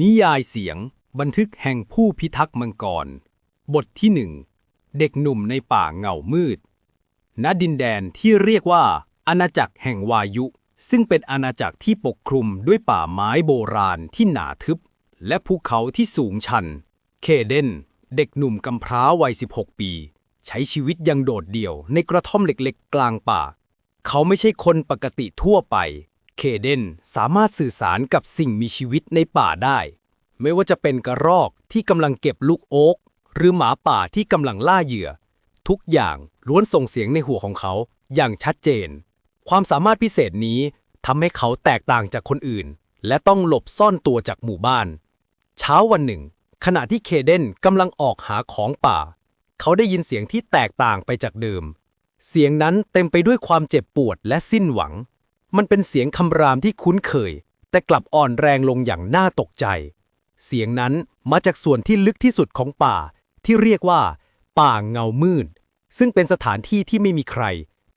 นิยายเสียง บันทึกแห่งผู้พิทักษ์มังกร บทที่หนึ่ง เด็กหนุ่มในป่าเงามืด ณ ดินแดนที่เรียกว่า อาณาจักรแห่งวายุ ซึ่งเป็นอาณาจักรที่ปกคลุมด้วยป่าไม้โบราณที่หนาทึบ และภูเขาที่สูงชัน เคเดน เด็กหนุ่มกำพร้าวัย 16 ปี ใช้ชีวิตยังโดดเดี่ยวในกระท่อมเล็กๆ กลางป่า เขาไม่ใช่คนปกติทั่วไป เคเดนสามารถสื่อสารกับสิ่งมีชีวิตในป่าได้ ไม่ว่าจะเป็นกระรอกที่กำลังเก็บลูกโอ๊กหรือหมาป่าที่กำลังล่าเหยื่อ ทุกอย่างล้วนส่งเสียงในหัวของเขาอย่างชัดเจน ความสามารถพิเศษนี้ทำให้เขาแตกต่างจากคนอื่น และต้องหลบซ่อนตัวจากหมู่บ้าน เช้าวันหนึ่ง ขณะที่เคเดนกำลังออกหาของป่า เขาได้ยินเสียงที่แตกต่างไปจากเดิม เสียงนั้นเต็มไปด้วยความเจ็บปวดและสิ้นหวัง มันเป็นเสียงคำรามที่คุ้นเคย แต่กลับอ่อนแรงลงอย่างน่าตกใจ เสียงนั้นมาจากส่วนที่ลึกที่สุดของป่า ที่เรียกว่า ป่าเงามืด ซึ่งเป็นสถานที่ที่ไม่มีใคร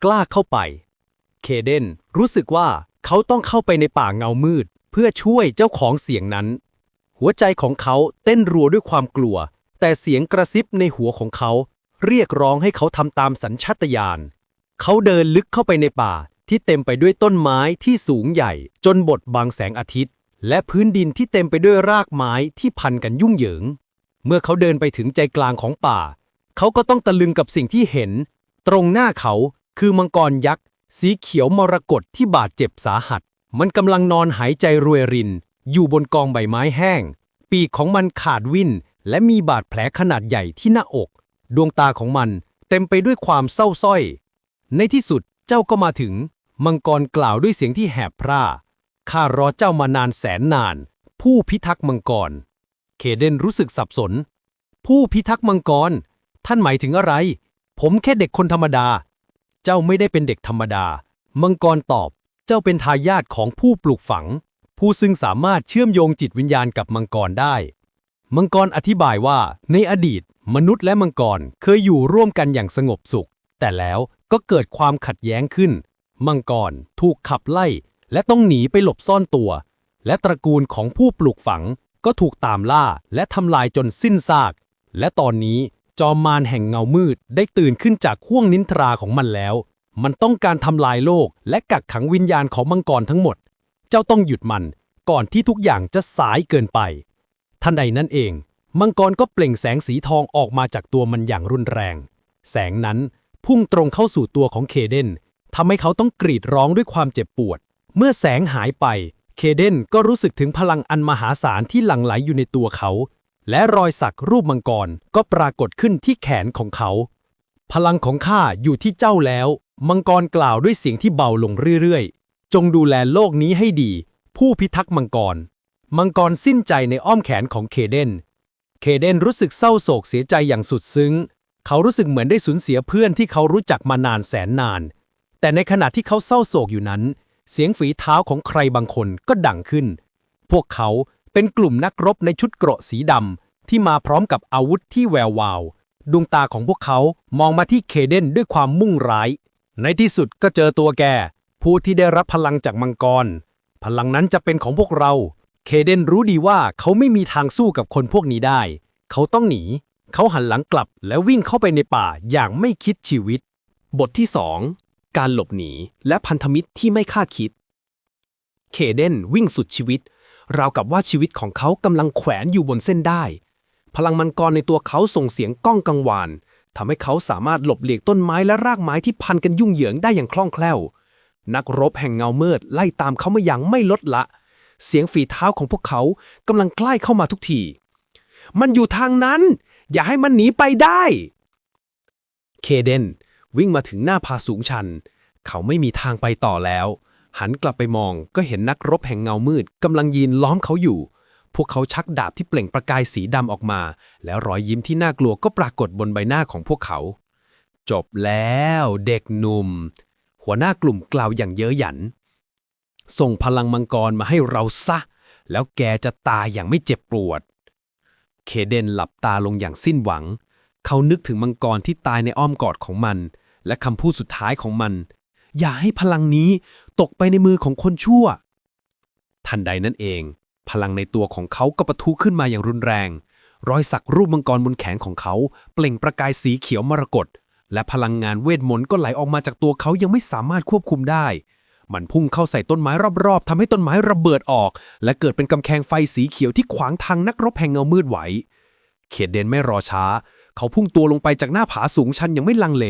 กล้าเข้าไป เคเดนรู้สึกว่าเขาต้องเข้าไปในป่าเงามืด เพื่อช่วยเจ้าของเสียงนั้น หัวใจของเขาเต้นรัวด้วยความกลัว แต่เสียงกระซิบในหัวของเขา เรียกร้องให้เขาทำตามสัญชาตญาณ เขาเดินลึกเข้าไปในป่า ที่เต็มไปด้วยต้นไม้ที่สูงใหญ่ จนบดบังแสงอาทิตย์ และพื้นดินที่เต็มไปด้วยรากไม้ที่พันกันยุ่งเหยิง เมื่อเขาเดินไปถึงใจกลางของป่า เขาก็ต้องตะลึงกับสิ่งที่เห็น ตรงหน้าเขาคือมังกรยักษ์ สีเขียวมรกตที่บาดเจ็บสาหัส มันกำลังนอนหายใจรวยริน อยู่บนกองใบไม้แห้ง ปีกของมันขาดวิ่น และมีบาดแผลขนาดใหญ่ที่หน้าอก ดวงตาของมันเต็มไปด้วยความเศร้าสร้อย ในที่สุดเจ้าก็มาถึง มังกรกล่าวด้วยเสียงที่แหบพร่า ข้ารอเจ้ามานานแสนนาน ผู้พิทักษ์มังกร เคเดนรู้สึกสับสน ผู้พิทักษ์มังกร ท่านหมายถึงอะไร ผมแค่เด็กคนธรรมดา เจ้าไม่ได้เป็นเด็กธรรมดา มังกรตอบ เจ้าเป็นทายาทของผู้ปลูกฝัง ผู้ซึ่งสามารถเชื่อมโยงจิตวิญญาณกับมังกรได้ มังกรอธิบายว่า ในอดีต มนุษย์และมังกรเคยอยู่ร่วมกันอย่างสงบสุข แต่แล้วก็เกิดความขัดแย้งขึ้น มังกร ถูกขับไล่ และต้องหนีไปหลบซ่อนตัว และตระกูลของผู้ปลูกฝังก็ถูกตามล่าและทำลายจนสิ้นซาก และตอนนี้จอมมารแห่งเงามืดได้ตื่นขึ้นจากข่วงนินทราของมันแล้ว มันต้องการทำลายโลกและกักขังวิญญาณของมังกรทั้งหมด เจ้าต้องหยุดมันก่อนที่ทุกอย่างจะสายเกินไป ทันใดนั้นเอง มังกรก็เปล่งแสงสีทองออกมาจากตัวมันอย่างรุนแรง แสงนั้นพุ่งตรงเข้าสู่ตัวของเคเดน ทำให้เขาต้องกรีดร้องด้วยความเจ็บปวด เมื่อแสงหายไป เคเดนก็รู้สึกถึงพลังอันมหาศาลที่หลั่งไหลอยู่ในตัวเขา และรอยสักรูปมังกรก็ปรากฏขึ้นที่แขนของเขา พลังของข้าอยู่ที่เจ้าแล้ว มังกรกล่าวด้วยเสียงที่เบาลงเรื่อยๆ จงดูแลโลกนี้ให้ดี ผู้พิทักษ์มังกร มังกรสิ้นใจในอ้อมแขนของเคเดน เคเดนรู้สึกเศร้าโศกเสียใจอย่างสุดซึ้ง เขารู้สึกเหมือนได้สูญเสียเพื่อนที่เขารู้จักมานานแสนนาน แต่ในขณะที่เขาเศร้าโศกอยู่นั้น เสียงฝีเท้าของใครบางคนก็ดังขึ้น พวกเขาเป็นกลุ่มนักรบในชุดเกราะสีดำที่มาพร้อมกับอาวุธที่แวววาว ดวงตาของพวกเขามองมาที่เคเดนด้วยความมุ่งร้าย ในที่สุดก็เจอตัวแก ผู้ที่ได้รับพลังจากมังกร พลังนั้นจะเป็นของพวกเรา เคเดนรู้ดีว่าเขาไม่มีทางสู้กับคนพวกนี้ได้ เขาต้องหนี เขาหันหลังกลับแล้ววิ่งเข้าไปในป่าอย่างไม่คิดชีวิต บทที่2 การหลบหนี และพันธมิตรที่ไม่คาดคิด เคเดนวิ่งสุดชีวิต ราวกับว่าชีวิตของเขากำลังแขวนอยู่บนเส้นได้ พลังมังกรในตัวเขาส่งเสียงก้องกังวานทำให้เขาสามารถหลบเลียกต้นไม้และรากไม้ที่พันกันยุ่งเหยิงได้อย่างคล่องแคล่ว นักรบแห่งเงาเมืดไล่ตามเขามาอย่างไม่ลดละ เสียงฝีเท้าของพวกเขากำลังใกล้เข้ามาทุกที มันอยู่ทางนั้น อย่าให้มันหนีไปได้ เคเดน วิ่งมาถึงหน้าผาสูงชัน เขาไม่มีทางไปต่อแล้ว หันกลับไปมองก็เห็นนักรบแห่งเงามืดกำลังยืนล้อมเขาอยู่ พวกเขาชักดาบที่เปล่งประกายสีดำออกมา แล้วรอยยิ้มที่น่ากลัวก็ปรากฏบนใบหน้าของพวกเขา จบแล้วเด็กหนุ่ม หัวหน้ากลุ่มกล่าวอย่างเย้ยหยัน ส่งพลังมังกรมาให้เราซะ แล้วแกจะตายอย่างไม่เจ็บปวด เคเดนหลับตาลงอย่างสิ้นหวัง เขานึกถึงมังกรที่ตายในอ้อมกอดของมัน และคำพูดสุดท้ายของมัน อย่าให้พลังนี้ตกไปในมือของคนชั่ว ทันใดนั้นเอง พลังในตัวของเขาก็ปะทุขึ้นมาอย่างรุนแรง รอยสักรูปมังกรบนแขนของเขา เปล่งประกายสีเขียวมรกตและพลังงานเวทมนต์ก็ไหลออกมาจากตัวเขายังไม่สามารถควบคุมได้ มันพุ่งเข้าใส่ต้นไม้รอบๆทำให้ต้นไม้ระเบิดออก และเกิดเป็นกำแพงไฟสีเขียวที่ขวางทางนักรบแห่งเงามืดไว้เขตเดนไม่รอช้า เขาพุ่งตัวลงไปจากหน้าผาสูงชันยังไม่ลังเล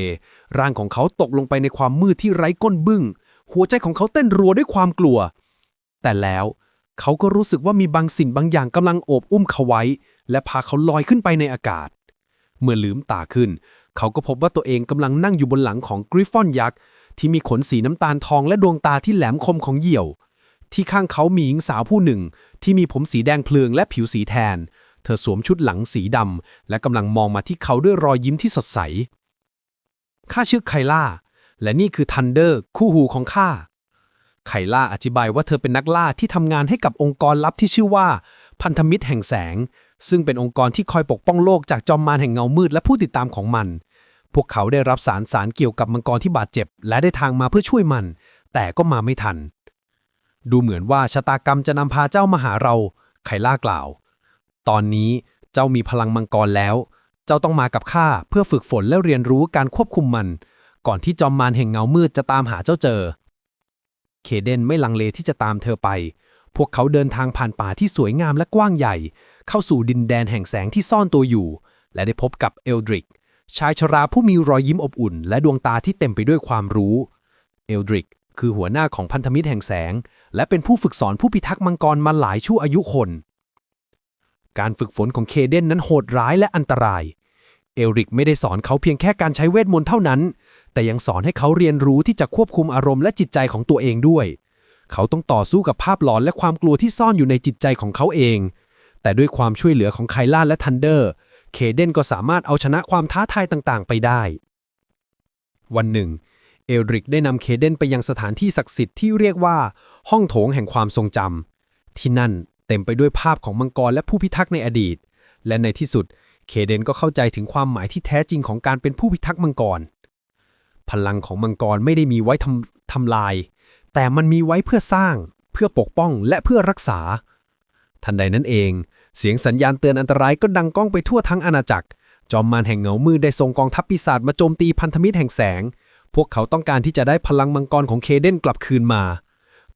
ร่างของเขาตกลงไปในความมืดที่ไร้ก้นบึ้ง หัวใจของเขาเต้นรัวด้วยความกลัว แต่แล้วเขาก็รู้สึกว่ามีบางสิ่งบางอย่างกำลังโอบอุ้มเขาไว้ และพาเขาลอยขึ้นไปในอากาศ เมื่อลืมตาขึ้น เขาก็พบว่าตัวเองกำลังนั่งอยู่บนหลังของกริฟฟอนยักษ์ที่มีขนสีน้ำตาลทองและดวงตาที่แหลมคมของเหยี่ยว ที่ข้างเขามีหญิงสาวผู้หนึ่ง ที่มีผมสีแดงเพลิงและผิวสีแทน เธอสวมชุดหลังสีดำและกำลังมองมาที่เขาด้วยรอยยิ้มที่สดใส ข้าชื่อไคล่า และนี่คือทันเดอร์ คู่หูของข้า ไคล่าอธิบายว่าเธอเป็นนักล่าที่ทำงานให้กับองค์กรลับที่ชื่อว่า พันธมิตรแห่งแสง ซึ่งเป็นองค์กรที่คอยปกป้องโลกจากจอมมารแห่งเงามืดและผู้ติดตามของมัน พวกเขาได้รับสารสารเกี่ยวกับมังกรที่บาดเจ็บ และได้ทางมาเพื่อช่วยมัน แต่ก็มาไม่ทัน ดูเหมือนว่าชะตากรรมจะนำพาเจ้ามาหาเรา ไคล่ากล่าว ตอนนี้เจ้ามีพลังมังกรแล้ว เจ้าต้องมากับข้าเพื่อฝึกฝนและเรียนรู้การควบคุมมัน ก่อนที่จอมมารแห่งเงามืดจะตามหาเจ้าเจอ เคเดนไม่ลังเลที่จะตามเธอไป พวกเขาเดินทางผ่านป่าที่สวยงามและกว้างใหญ่ เข้าสู่ดินแดนแห่งแสงที่ซ่อนตัวอยู่ และได้พบกับเอลดริก ชายชราผู้มีรอยยิ้มอบอุ่น และดวงตาที่เต็มไปด้วยความรู้เอลดริกคือหัวหน้าของพันธมิตรแห่งแสง และเป็นผู้ฝึกสอนผู้พิทักษ์มังกรมาหลายชั่วอายุคน การฝึกฝนของเคเดนนั้นโหดร้ายและอันตราย เอลริกไม่ได้สอนเขาเพียงแค่การใช้เวทมนต์เท่านั้น แต่ยังสอนให้เขาเรียนรู้ที่จะควบคุมอารมณ์และจิตใจของตัวเองด้วย เขาต้องต่อสู้กับภาพหลอนและความกลัวที่ซ่อนอยู่ในจิตใจของเขาเอง แต่ด้วยความช่วยเหลือของไคล่าและทันเดอร์ เคเดนก็สามารถเอาชนะความท้าทายต่างๆ ไปได้ วันหนึ่ง เอลริกได้นำเคเดนไปยังสถานที่ศักดิ์สิทธิ์ที่เรียกว่า ห้องโถงแห่งความทรงจำที่นั่น เต็มไปด้วยภาพของมังกรและผู้พิทักษ์ในอดีต และในที่สุด เคเดนก็เข้าใจถึงความหมายที่แท้จริงของการเป็นผู้พิทักษ์มังกร พลังของมังกรไม่ได้มีไว้ทำทำลาย แต่มันมีไว้เพื่อสร้าง เพื่อปกป้องและเพื่อรักษา ทันใดนั้นเอง เสียงสัญญาณเตือนอันตรายก็ดังก้องไปทั่วทั้งอาณาจักร จอมมารแห่งเงามืดได้ส่งกองทัพปีศาจมาโจมตีพันธมิตรแห่งแสง พวกเขาต้องการที่จะได้พลังมังกรของเคเดนกลับคืนมา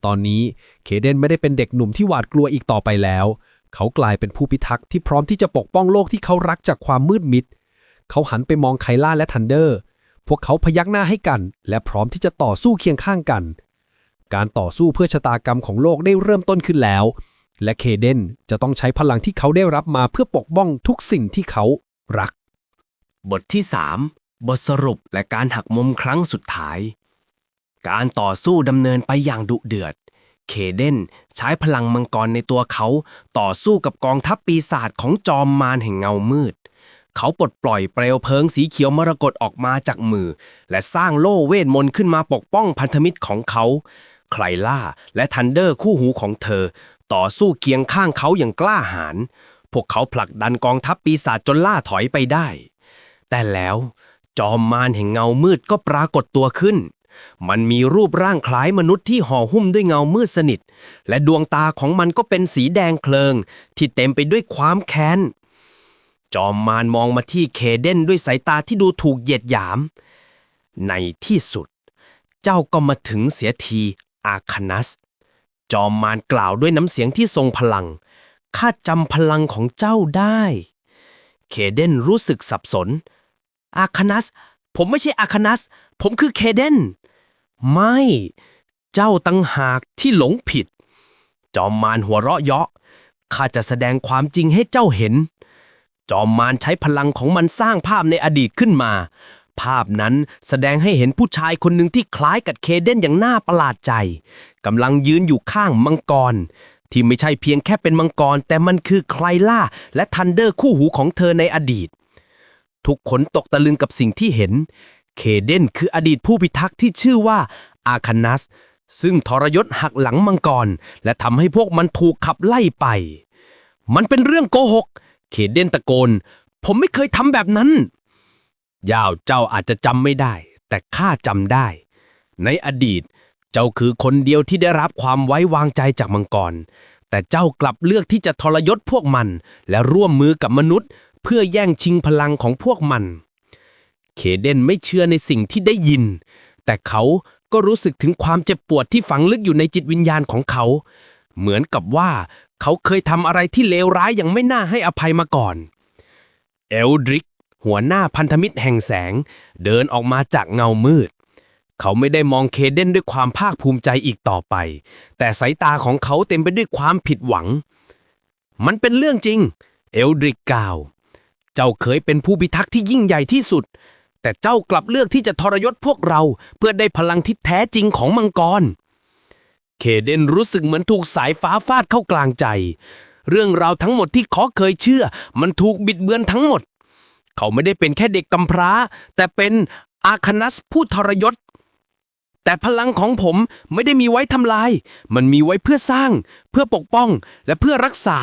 ตอนนี้เคเดนไม่ได้เป็นเด็กหนุ่มที่หวาดกลัวอีกต่อไปแล้ว เขากลายเป็นผู้พิทักษ์ที่พร้อมที่จะปกป้องโลกที่เขารักจากความมืดมิด เขาหันไปมองไคล่าและทันเดอร์ พวกเขาพยักหน้าให้กัน และพร้อมที่จะต่อสู้เคียงข้างกัน การต่อสู้เพื่อชะตากรรมของโลกได้เริ่มต้นขึ้นแล้ว และเคเดนจะต้องใช้พลังที่เขาได้รับมาเพื่อปกป้องทุกสิ่งที่เขารัก บทที่ 3 บทสรุปและการหักมุมครั้งสุดท้าย การต่อสู้ดำเนินไปอย่างดุเดือด เคเดนใช้พลังมังกรในตัวเขา ต่อสู้กับกองทัพปีศาจของจอมมารแห่งเงามืด เขาปลดปล่อยเปลวเพลิงสีเขียวมรกตออกมาจากมือ และสร้างโล่เวทมนต์ขึ้นมาปกป้องพันธมิตรของเขาไคลล่าและทันเดอร์คู่หูของเธอ ต่อสู้เคียงข้างเขาอย่างกล้าหาญพวกเขาผลักดันกองทัพปีศาจจนล่าถอยไปได้ แต่แล้วจอมมารแห่งเงามืดก็ปรากฏตัวขึ้น มันมีรูปร่างคล้ายมนุษย์ที่ห่อหุ้มด้วยเงามืดสนิท และดวงตาของมันก็เป็นสีแดงเพลิง ที่เต็มไปด้วยความแค้น จอมมารมองมาที่เคเดนด้วยสายตาที่ดูถูกเหยียดหยาม ในที่สุด เจ้าก็มาถึงเสียทีอาคานัส จอมมารกล่าวด้วยน้ำเสียงที่ทรงพลัง ข้าจำพลังของเจ้าได้ เคเดนรู้สึกสับสน อาคานัส ผมไม่ใช่อาคานัส ผมคือเคเดน ไม่ เจ้าตั้งหากที่หลงผิด จอมมารหัวเราะเยาะ ข้าจะแสดงความจริงให้เจ้าเห็น จอมมารใช้พลังของมันสร้างภาพในอดีตขึ้นมา ภาพนั้นแสดงให้เห็นผู้ชายคนหนึ่งที่คล้ายกับเคเดนอย่างน่าประหลาดใจ กำลังยืนอยู่ข้างมังกรที่ไม่ใช่เพียงแค่เป็นมังกร แต่มันคือไคลล่า และทันเดอร์คู่หูของเธอในอดีต ทุกคนตกตะลึงกับสิ่งที่เห็น เคเดนคืออดีตผู้พิทักษ์ที่ชื่อว่าอาคานัส ซึ่งทรยศหักหลังมังกร และทำให้พวกมันถูกขับไล่ไป มันเป็นเรื่องโกหก เคเดนตะโกน ผมไม่เคยทำแบบนั้น ยาวเจ้าอาจจะจำไม่ได้ แต่ข้าจำได้ ในอดีต เจ้าคือคนเดียวที่ได้รับความไว้วางใจจากมังกร แต่เจ้ากลับเลือกที่จะทรยศพวกมัน และร่วมมือกับมนุษย์ เพื่อแย่งชิงพลังของพวกมัน เคเดนไม่เชื่อในสิ่งที่ได้ยิน แต่เขาก็รู้สึกถึงความเจ็บปวดที่ฝังลึกอยู่ในจิตวิญญาณของเขา เหมือนกับว่าเขาเคยทำอะไรที่เลวร้ายอย่างไม่น่าให้อภัยมาก่อน เอลดริก หัวหน้าพันธมิตรแห่งแสง เดินออกมาจากเงามืด เขาไม่ได้มองเคเดนด้วยความภาคภูมิใจอีกต่อไป แต่สายตาของเขาเต็มไปด้วยความผิดหวัง มันเป็นเรื่องจริง เอลดริกกล่าว เจ้าเคยเป็นผู้พิทักษ์ที่ยิ่งใหญ่ที่สุด แต่เจ้ากลับเลือกที่จะทรยศพวกเราเพื่อได้พลังที่แท้จริงของมังกร เคเดนรู้สึกเหมือนถูกสายฟ้าฟาดเข้ากลางใจ เรื่องราวทั้งหมดที่เขาเคยเชื่อ มันถูกบิดเบือนทั้งหมด เขาไม่ได้เป็นแค่เด็กกำพร้า แต่เป็นอาคนัสผู้ทรยศ แต่พลังของผมไม่ได้มีไว้ทำลาย มันมีไว้เพื่อสร้าง เพื่อปกป้อง และเพื่อรักษา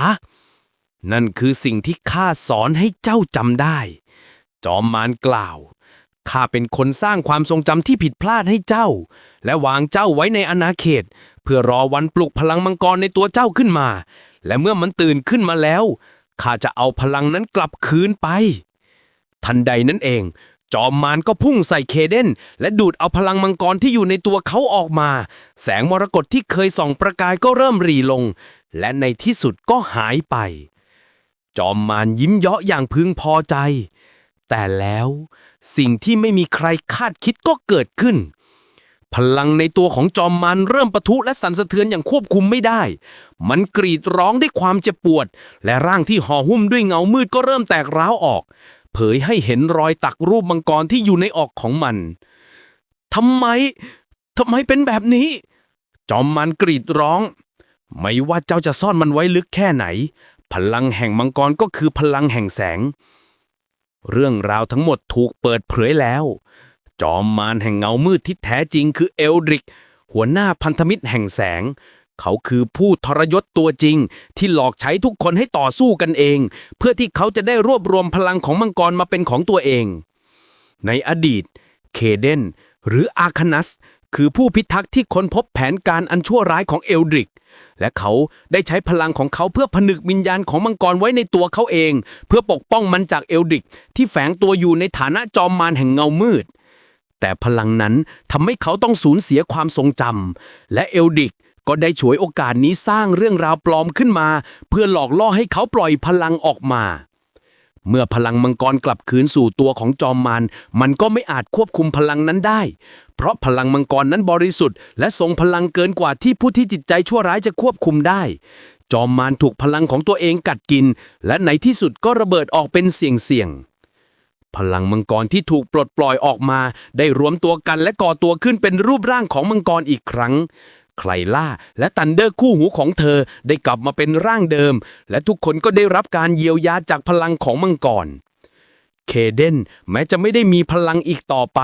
นั่นคือสิ่งที่ข้าสอนให้เจ้าจำได้ จอมมารกล่าว ข้าเป็นคนสร้างความทรงจำที่ผิดพลาดให้เจ้า และวางเจ้าไว้ในอาณาเขต เพื่อรอวันปลุกพลังมังกรในตัวเจ้าขึ้นมา และเมื่อมันตื่นขึ้นมาแล้วข้าจะเอาพลังนั้นกลับคืนไป ทันใดนั้นเอง จอมมารก็พุ่งใส่เคเดนและดูดเอาพลังมังกรที่อยู่ในตัวเขาออกมา แสงมรกตที่เคยส่องประกายก็เริ่มรีลง และในที่สุดก็หายไป จอมมารยิ้มเยาะอย่างพึงพอใจ แต่แล้วสิ่งที่ไม่มีใครคาดคิดก็เกิดขึ้น พลังในตัวของจอมมารเริ่มปะทุและสั่นสะเทือนอย่างควบคุมไม่ได้ มันกรีดร้องด้วยความเจ็บปวด และร่างที่ห่อหุ้มด้วยเงามืดก็เริ่มแตกร้าวออก เผยให้เห็นรอยตักรูปมังกรที่อยู่ในออกของมันทำไมทำไมเป็นแบบนี้ จอมมันกรีดร้อง ไม่ว่าเจ้าจะซ่อนมันไว้ลึกแค่ไหน พลังแห่งมังกรก็คือพลังแห่งแสง เรื่องราวทั้งหมดถูกเปิดเผยแล้ว จอมมารแห่งเงามืดที่แท้จริงคือเอลดริก หัวหน้าพันธมิตรแห่งแสง เขาคือผู้ทรยศตัวจริง ที่หลอกใช้ทุกคนให้ต่อสู้กันเอง เพื่อที่เขาจะได้รวบรวมพลังของมังกรมาเป็นของตัวเอง ในอดีต เคเดนหรืออาคานัส คือผู้พิทักษ์ที่ค้นพบแผนการอันชั่วร้ายของเอลดริก และเขาได้ใช้พลังของเขาเพื่อผนึกวิญญาณของมังกรไว้ในตัวเขาเอง เพื่อปกป้องมันจากเอลดริก ที่แฝงตัวอยู่ในฐานะจอมมารแห่งเงามืด แต่พลังนั้นทำให้เขาต้องสูญเสียความทรงจำและเอลดริกก็ได้ฉวยโอกาสนี้สร้างเรื่องราวปลอมขึ้นมา เพื่อหลอกล่อให้เขาปล่อยพลังออกมา เมื่อพลังมังกรกลับคืนสู่ตัวของจอมมารมันก็ไม่อาจควบคุมพลังนั้นได้ เพราะพลังมังกรนั้นบริสุทธิ์ และทรงพลังเกินกว่าที่ผู้ที่จิตใจชั่วร้ายจะควบคุมได้ จอมมารถูกพลังของตัวเองกัดกิน และในที่สุดก็ระเบิดออกเป็นเสี่ยงๆพลังมังกรที่ถูกปลดปล่อยออกมา ได้รวมตัวกันและก่อตัวขึ้นเป็นรูปร่างของมังกรอีกครั้ง ไคลล่าและตันเดอร์คู่หูของเธอได้กลับมาเป็นร่างเดิม และทุกคนก็ได้รับการเยียวยาจากพลังของมังกร เคเดนแม้จะไม่ได้มีพลังอีกต่อไป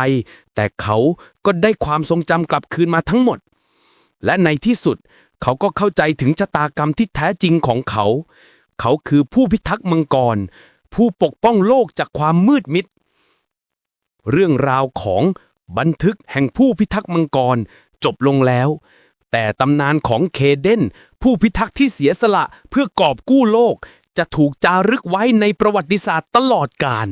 แต่เขาก็ได้ความทรงจำกลับคืนมาทั้งหมด และในที่สุดเขาก็เข้าใจถึงชะตากรรมที่แท้จริงของเขา เขาคือผู้พิทักษ์มังกร ผู้ปกป้องโลกจากความมืดมิด เรื่องราวของบันทึกแห่งผู้พิทักษ์มังกรจบลงแล้ว แต่ตำนานของเคเดนผู้พิทักษ์ที่เสียสละเพื่อกอบกู้โลก จะถูกจารึกไว้ในประวัติศาสตร์ตลอดกาล